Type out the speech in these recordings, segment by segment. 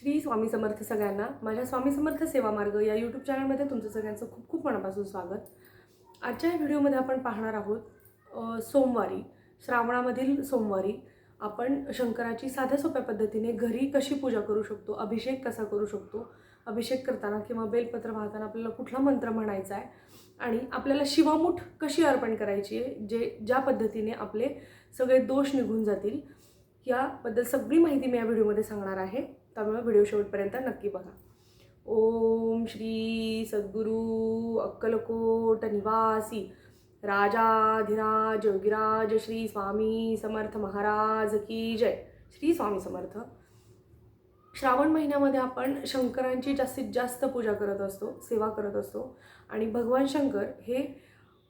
श्री स्वामी समर्थ सगळ्यांना माझ्या स्वामी समर्थ सेवा मार्ग या यूट्यूब चॅनलमध्ये तुमचं सगळ्यांचं खूप खूप मनापासून स्वागत. आजच्या व्हिडिओमध्ये आपण पाहणार आहोत सोमवारी श्रावणामधील सोमवारी आपण शंकराची साध्या सोप्या पद्धतीने घरी कशी पूजा करू शकतो अभिषेक कसा करू शकतो अभिषेक करताना किंवा बेलपत्र वाहताना आपल्याला कुठला मंत्र म्हणायचा आहे आणि आपल्याला शिवामूठ कशी अर्पण करायची आहे जे ज्या पद्धतीने आपले सगळे दोष निघून जातील याबद्दल सगळी माहिती मी या व्हिडिओमध्ये सांगणार आहे. त्यामुळे व्हिडिओ शेवटपर्यंत नक्की बघा. ओम श्री सद्गुरू अक्कलकोट निवासी राजाधिराज योगिराज श्री स्वामी समर्थ महाराज की जय. श्री स्वामी समर्थ. श्रावण महिन्यामध्ये आपण शंकरांची जास्तीत जास्त पूजा करत असतो सेवा करत असतो. आणि भगवान शंकर हे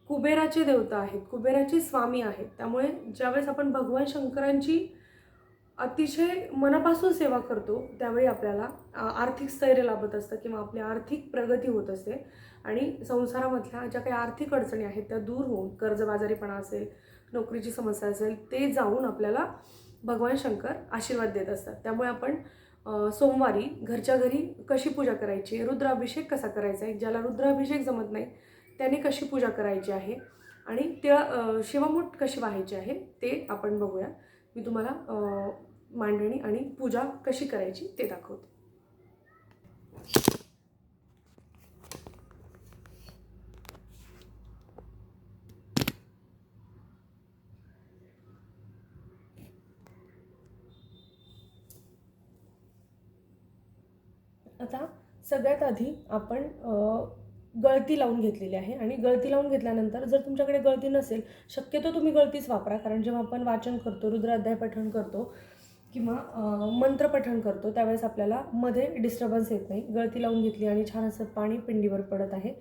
कुबेराचे देवता आहेत कुबेराचे स्वामी आहेत. त्यामुळे ज्यावेळेस आपण भगवान शंकरांची अतिशय मनापासून सेवा करतो त्यावेळी आपल्याला आर्थिक स्थैर्य लाभत असतं किंवा आपली आर्थिक प्रगती होत असते. आणि संसारामधल्या ज्या काही आर्थिक अडचणी आहेत त्या दूर होऊन कर्जबाजारीपणा असेल नोकरीची समस्या असेल ते जाऊन आपल्याला भगवान शंकर आशीर्वाद देत असतात. त्यामुळे आपण सोमवारी घरच्या घरी कशी पूजा करायची? रुद्राभिषेक कसा करायचा आहे? ज्याला रुद्राभिषेक जमत नाही त्याने कशी पूजा करायची आहे? आणि त्या शिवमूठ शिवामूठ कशी व्हायची आहे ते आपण बघूया. मी तुम्हाला मांडणी आणि पूजा कशी करायची ते दाखवते. आता सगळ्यात आधी आपण गळती लावून घेतलेली आहे आणि गळती लावून घेतल्यानंतर जर तुमच्याकडे गळती नसेल शक्यतो तुम्ही गळतीच वापरा. कारण जेव्हा आपण वाचन करतो रुद्राध्याय पठण करतो किंवा अ, मंत्र पठण करतो त्यावेळेस आपल्याला मध्ये डिस्टर्बन्स येत नाही. गळती लावून घेतली आणि छान असं पाणी पिंडीवर पडत आहे.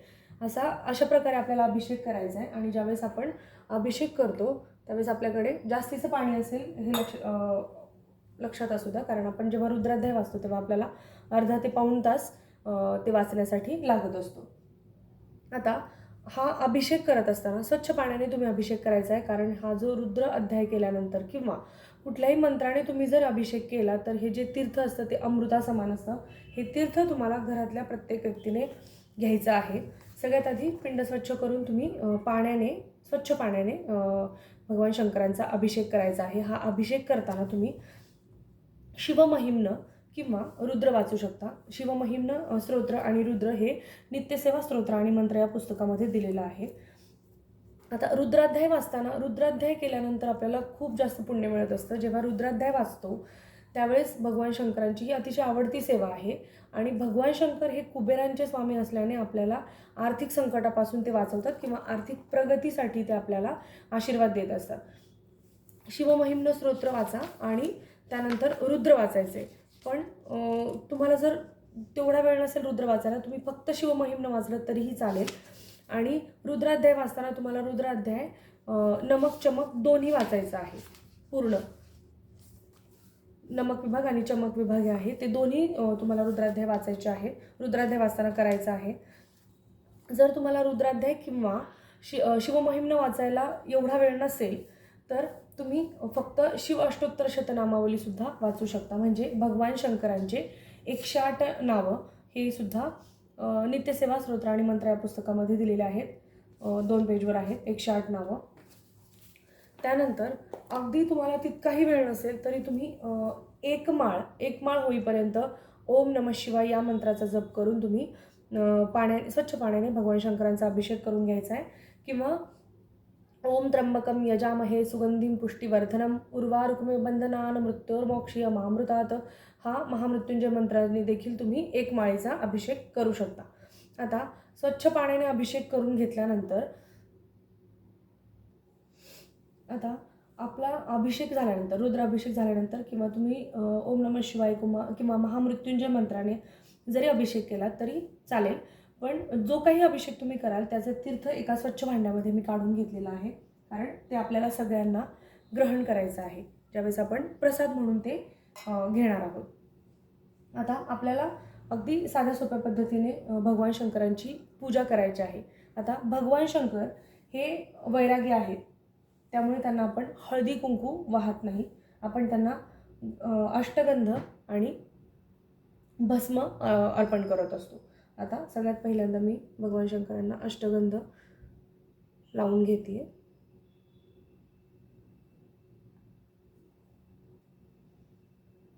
असा अशा प्रकारे आपल्याला अभिषेक करायचा आहे. आणि ज्यावेळेस आपण अभिषेक करतो त्यावेळेस आपल्याकडे जास्तीचं पाणी असेल हे लक्ष लक्षात असू द्या. कारण आपण जेव्हा रुद्राध्याय वाचतो तेव्हा आपल्याला अर्धा ते पाऊण तास ते वाचण्यासाठी लागत असतो. आता हा अभिषेक करत असताना स्वच्छ पाण्याने तुम्ही अभिषेक करायचा आहे. कारण हा जो रुद्र अध्याय केल्यानंतर किंवा कुठल्याही मंत्राने तुम्ही जर अभिषेक केला तर हे जे तीर्थ असतं ते अमृता समान असतं. हे तीर्थ तुम्हाला घरातल्या प्रत्येक व्यक्तीने घ्यायचं आहे. सगळ्यात आधी पिंड स्वच्छ करून तुम्ही पाण्याने स्वच्छ पाण्याने भगवान शंकरांचा अभिषेक करायचा आहे. हा अभिषेक करताना तुम्ही शिवमहिम्न किंवा रुद्र वाचू शकता. शिवमहिम्न स्तोत्र आणि रुद्र हे नित्यसेवा स्तोत्र आणि मंत्र या पुस्तकामध्ये दिलेलं आहे. आता रुद्राध्याय वाचताना रुद्राध्याय केल्यानंतर आपल्याला खूप जास्त पुण्य मिळत असतं. जेव्हा रुद्राध्याय वाचतो त्यावेळेस भगवान शंकरांची ही अतिशय आवडती सेवा आहे. आणि भगवान शंकर हे कुबेरांचे स्वामी असल्याने आपल्याला आर्थिक संकटापासून ते वाचवतात किंवा आर्थिक प्रगतीसाठी ते आपल्याला आशीर्वाद देत असतात. शिवमहिम्न स्तोत्र वाचा आणि त्यानंतर रुद्र वाचायचे. पण तुम्हाला जर तेवढा वेळ नसेल रुद्र वाचायला तुम्ही फक्त शिवमहिम्न वाचलं तरीही चालेल. आणि रुद्राध्याय वाचताना तुम्हाला रुद्राध्याय नमक चमक दोन्ही वाचायचं आहे पूर्ण. नमक विभाग आणि चमक विभाग हे आहे ते दोन्ही तुम्हाला रुद्राध्याय वाचायचे आहेत. रुद्राध्याय वाचताना करायचं आहे. जर तुम्हाला रुद्राध्याय किंवा शि शिवमोहिमनं वाचायला एवढा वेळ नसेल तर तुम्ही फक्त शिव अष्टोत्तर शतनामावलीसुद्धा वाचू शकता. म्हणजे भगवान शंकरांचे एकशे आठ नावं हे सुद्धा नित्यसेवा स्तोत्र आणि मंत्र या पुस्तकामध्ये दिलेले आहेत. दोन पेजवर आहेत. एकशे आठ नावं. त्यानंतर अगदी तुम्हाला तितकाही वेळ नसेल तरी तुम्ही एक माळ एक माळ होईपर्यंत ओम नम शिवाय या मंत्राचा जप करून तुम्ही पाण्या स्वच्छ पाण्याने भगवान शंकरांचा अभिषेक करून घ्यायचा आहे. किंवा ओम त्र्यंबकम यजामहे सुगंधीम पुष्टिवर्धनम उर्वारुक्मे बंधनान मृत्योर्मोक्षीय मामृतात हा महामृत्युंजय मंत्राने देखील तुम्ही एक माळेचा अभिषेक करू शकता. आता स्वच्छ पाण्याने अभिषेक करून घेतल्यानंतर आता आपला अभिषेक झाल्यानंतर रुद्राभिषेक झाल्यानंतर किंवा तुम्ही ओम नम शिवाय कुमा किंवा महामृत्युंजय मंत्राने जरी अभिषेक केला तरी चालेल. पण जो काही अभिषेक तुम्ही कराल त्याचं तीर्थ एका स्वच्छ भांड्यामध्ये मी काढून घेतलेलं आहे. कारण ते आपल्याला सगळ्यांना ग्रहण करायचं आहे. ज्यावेळेस आपण प्रसाद म्हणून ते घेणार आहोत. आता आपल्याला अगदी साध्या सोप्या पद्धतीने भगवान शंकरांची पूजा करायची आहे. आता भगवान शंकर हे वैरागी आहेत. त्यामुळे त्यांना आपण हळदी कुंकू वाहत नाही. आपण त्यांना अष्टगंध आणि भस्म अर्पण करत असतो. आता सगळ्यात पहिल्यांदा मी भगवान शंकरांना अष्टगंध लावून घेते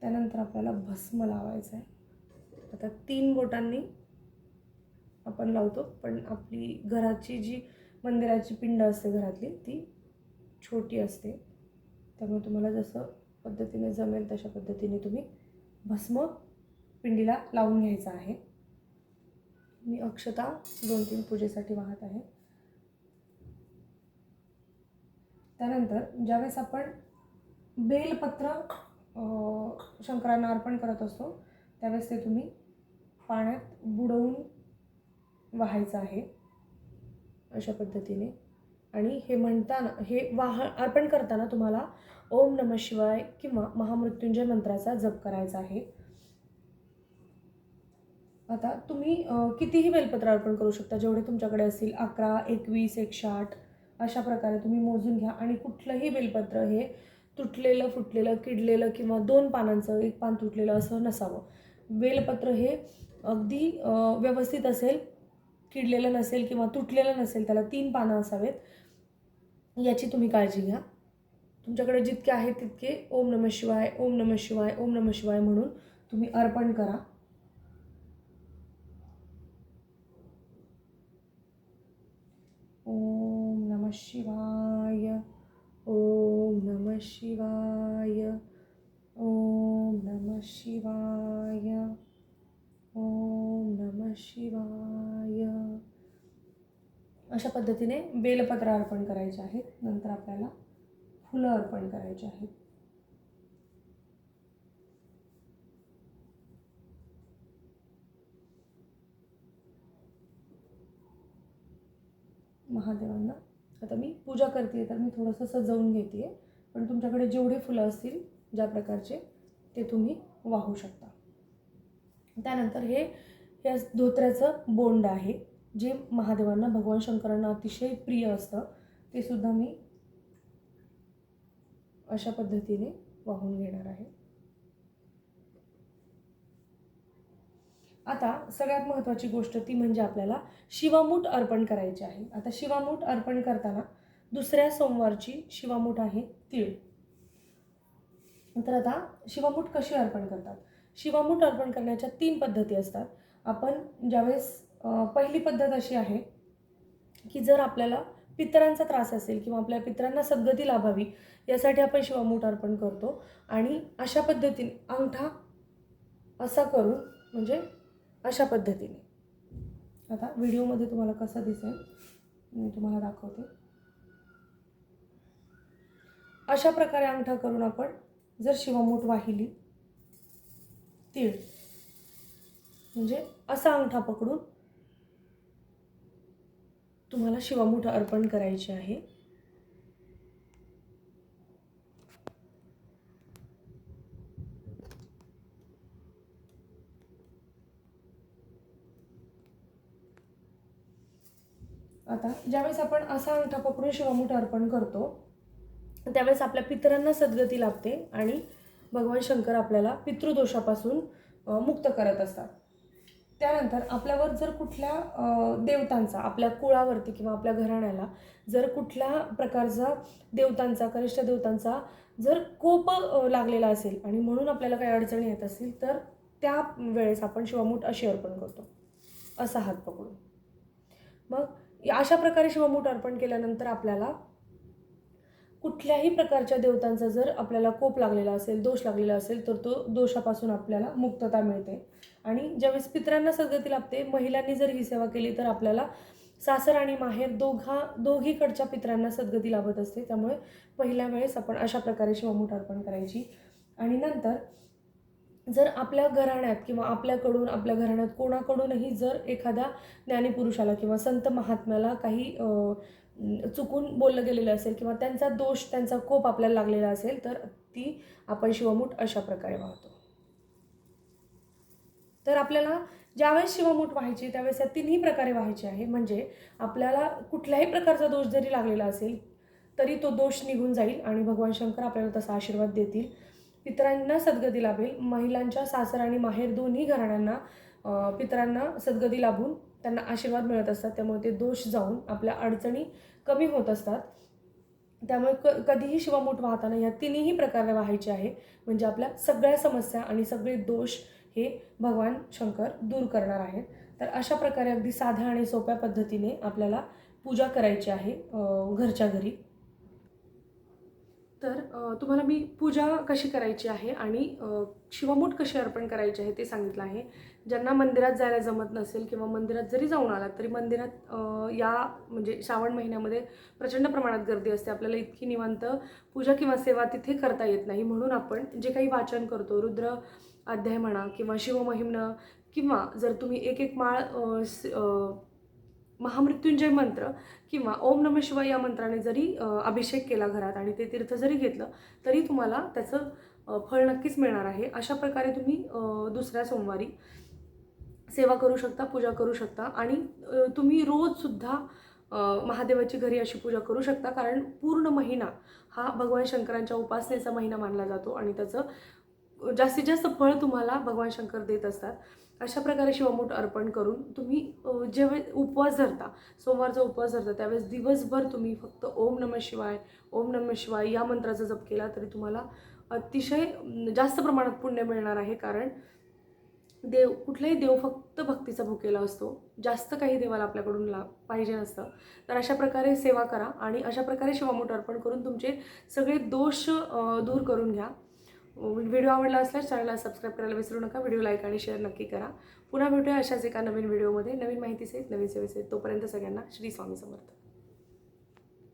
त्यानंतर आपल्याला भस्म लावायचं आहे. आता तीन बोटांनी आपण लावतो पण आपली घराची जी मंदिराची पिंड असते घरातली ती छोटी असते. त्यामुळे तुम्हाला जसं पद्धतीने जमेल तशा पद्धतीने तुम्ही भस्म पिंडीला लावून घ्यायचं आहे. मी अक्षता दोन तीन पूजेसाठी वाहत आहे. त्यानंतर ज्यावेळेस आपण बेलपत्र शंकरांना अर्पण करत असतो त्यावेळेस ते तुम्ही पाण्यात बुडवून वाहायचं आहे अशा पद्धतीने. आणि हे म्हणताना हे वाह अर्पण करताना तुम्हाला ओम नम शिवाय किंवा महामृत्युंजय मंत्राचा जप करायचा आहे. आता तुम्ही कितीही बेलपत्र अर्पण करू शकता जेवढे तुमच्याकडे असतील अकरा एकवीस एकशे आठ अशा प्रकारे तुम्ही मोजून घ्या आणि कुठलंही बेलपत्र हे तुटलेलं फुटलेलं किडलेलं किंवा दोन पानांचं एक पान तुटलेलं असं नसावं. बेलपत्र हे अगदी व्यवस्थित असेल किडलेलं नसेल किंवा तुटलेलं नसेल त्याला तीन पानं असावेत याची तुम्ही काळजी घ्या. तुमच्याकडे जितके आहेत तितके ओम नमः शिवाय ओम नमः शिवाय ओम नमः शिवाय म्हणून तुम्ही अर्पण करा ओम नम शिवाय। ओम नम शिवाय। ओम नम शिवाय। ओम नम शिवाय। अशा पद्धतीने बेलपत्र अर्पण करायचे आहेत. नंतर आपल्याला फुलं अर्पण करायची आहेत. महादेवांना आता मी पूजा करते तर मी थोडंसं सजवून घेते आहे पण तुमच्याकडे जेवढे फुलं असतील ज्या प्रकारचे ते तुम्ही वाहू शकता. त्यानंतर हे या धोत्र्याचं बोंड आहे जे महादेवांना भगवान शंकरांना अतिशय प्रिय असतं. ते सुद्धा मी अशा पद्धतीने वाहून घेणार आहे. आता सगळ्यात महत्त्वाची गोष्ट ती म्हणजे आपल्याला शिवामूठ अर्पण करायची आहे. आता शिवामूठ अर्पण करताना दुसऱ्या सोमवारची शिवामूठ आहे तीळ. तर आता शिवामूठ कशी अर्पण करतात? शिवामूठ अर्पण करण्याच्या तीन पद्धती असतात. आपण ज्यावेळेस पहिली पद्धत अशी आहे की जर आपल्याला पितरांचा त्रास असेल किंवा आपल्या पितरांना सद्गती लाभावी यासाठी आपण शिवामूठ अर्पण करतो. आणि अशा पद्धतीने अंगठा असा करून म्हणजे अशा पद्धतीने. आता व्हिडिओमध्ये तुम्हाला कसं दिसेल मी तुम्हाला दाखवते. अशा प्रकारे अंगठा करून आपण जर शिवामूठ वाहिली तीळ म्हणजे असा अंगठा पकडून तुम्हाला शिवामूठ अर्पण करायची आहे. आता ज्यावेळेस आपण असा अंगठा पकडून शिवामुठ अर्पण करतो त्यावेळेस आपल्या पितरांना सद्गती लाभते आणि भगवान शंकर आपल्याला पितृदोषापासून मुक्त करत असतात. त्यानंतर आपल्यावर जर कुठल्या देवतांचा आपल्या कुळावरती किंवा आपल्या घराण्याला जर कुठल्या प्रकारचा देवतांचा कनिष्ठ देवतांचा जर कोप लागलेला असेल आणि म्हणून आपल्याला काही अडचणी येत असतील तर त्या वेळेस आपण शिवामूठ अशी अर्पण करतो. असा हात पकडून. मग अशा प्रकारे शिवमूठ अर्पण केल्यानंतर आपल्याला कुठल्याही प्रकारच्या देवतांचा जर आपल्याला कोप लागलेला असेल दोष लागलेला असेल तर तो दोषापासून आपल्याला मुक्तता मिळते. आणि ज्यावेळेस पितरांना सद्गती लाभते महिलांनी जर ही सेवा केली तर आपल्याला सासर आणि माहेर दोघा दोघीकडच्या पितरांना सद्गती लाभत असते. त्यामुळे पहिल्या वेळेस आपण अशा प्रकारे शिवमूठ अर्पण करायची. आणि नंतर जर आपल्या घराण्यात किंवा आपल्याकडून आपल्या घराण्यात कोणाकडूनही जर एखाद्या ज्ञानीपुरुषाला किंवा संत महात्म्याला काही चुकून बोललं गेलेलं असेल किंवा त्यांचा दोष त्यांचा कोप आपल्याला लागलेला असेल तर ती आपण शिवमूठ अशा प्रकारे वाहतो. तर आपल्याला ज्यावेळेस शिवमूठ व्हायची त्यावेळेस या तिन्ही प्रकारे व्हायची आहे. म्हणजे आपल्याला कुठल्याही प्रकारचा दोष जरी लागलेला असेल तरी तो दोष निघून जाईल आणि भगवान शंकर आपल्याला तसा आशीर्वाद देतील. पितरांना सद्गती लाभेल. महिलांच्या सासर आणि माहेर दोन्ही घराण्यांना पितरांना सद्गती लाभून त्यांना आशीर्वाद मिळत असतात. त्यामुळे ते दोष जाऊन आपल्या अडचणी कमी होत असतात. त्यामुळे क कधीही शिवामूठ वाहताना या तिन्ही प्रकारे वाहायचे आहे. म्हणजे आपल्या सगळ्या समस्या आणि सगळे दोष हे भगवान शंकर दूर करणार आहेत. तर अशा प्रकारे अगदी साध्या आणि सोप्या पद्धतीने आपल्याला पूजा करायची आहे घरच्या घरी. तर तुम्हाला मी पूजा कशी करायची आहे आणि शिवमूठ कशी अर्पण करायची आहे ते सांगितलं आहे. ज्यांना मंदिरात जायला जमत नसेल किंवा मंदिरात जरी जाऊन आलात तरी मंदिरात या म्हणजे श्रावण महिन्यामध्ये प्रचंड प्रमाणात गर्दी असते. आपल्याला इतकी निवांत पूजा किंवा सेवा तिथे करता येत नाही. म्हणून आपण जे काही वाचन करतो रुद्र अध्याय म्हणा किंवा शिवमहिमनं किंवा जर तुम्ही एक एक माळ महामृत्युंजय मंत्र किंवा ओम नम शिवाय या मंत्राने जरी अभिषेक केला घरात आणि ते तीर्थ जरी घेतलं तरी तुम्हाला त्याचं फळ नक्कीच मिळणार आहे. अशा प्रकारे तुम्ही दुसऱ्या सोमवारी सेवा करू शकता पूजा करू शकता आणि तुम्ही रोजसुद्धा महादेवाची घरी अशी पूजा करू शकता कारण पूर्ण महिना हा भगवान शंकरांच्या उपासनेचा महिना मानला जातो आणि त्याचं जास्तीत जास्त फळ तुम्हाला भगवान शंकर देत असतात. अशा प्रकारे शिवमूठ अर्पण करून तुम्ही ज्यावेळेस जेव्हा उपवास धरता सोमवारचा उपवास धरता त्यावेळेस दिवसभर तुम्ही फक्त ओम नम शिवाय ओम नम शिवाय या मंत्राचा जप केला तरी तुम्हाला अतिशय जास्त प्रमाणात पुण्य मिळणार आहे. कारण देव कुठलाही देव फक्त भक्तीचा भुकेला असतो. जास्त काही देवाला आपल्याकडून ला पाहिजे नसतं. तर अशा प्रकारे सेवा करा आणि अशा प्रकारे शिवामूठ अर्पण करून तुमचे सगळे दोष दूर करून घ्या. व्हिडिओ आवडला असल्यास चॅनलला सबस्क्राईब करायला विसरू नका. व्हिडिओ लाईक आणि शेअर नक्की करा. पुन्हा भेटूया अशाच एका नवीन व्हिडिओमध्ये. नवीन माहितीसहित नवीन सेवेसहित. तोपर्यंत सगळ्यांना श्री स्वामी समर्थ.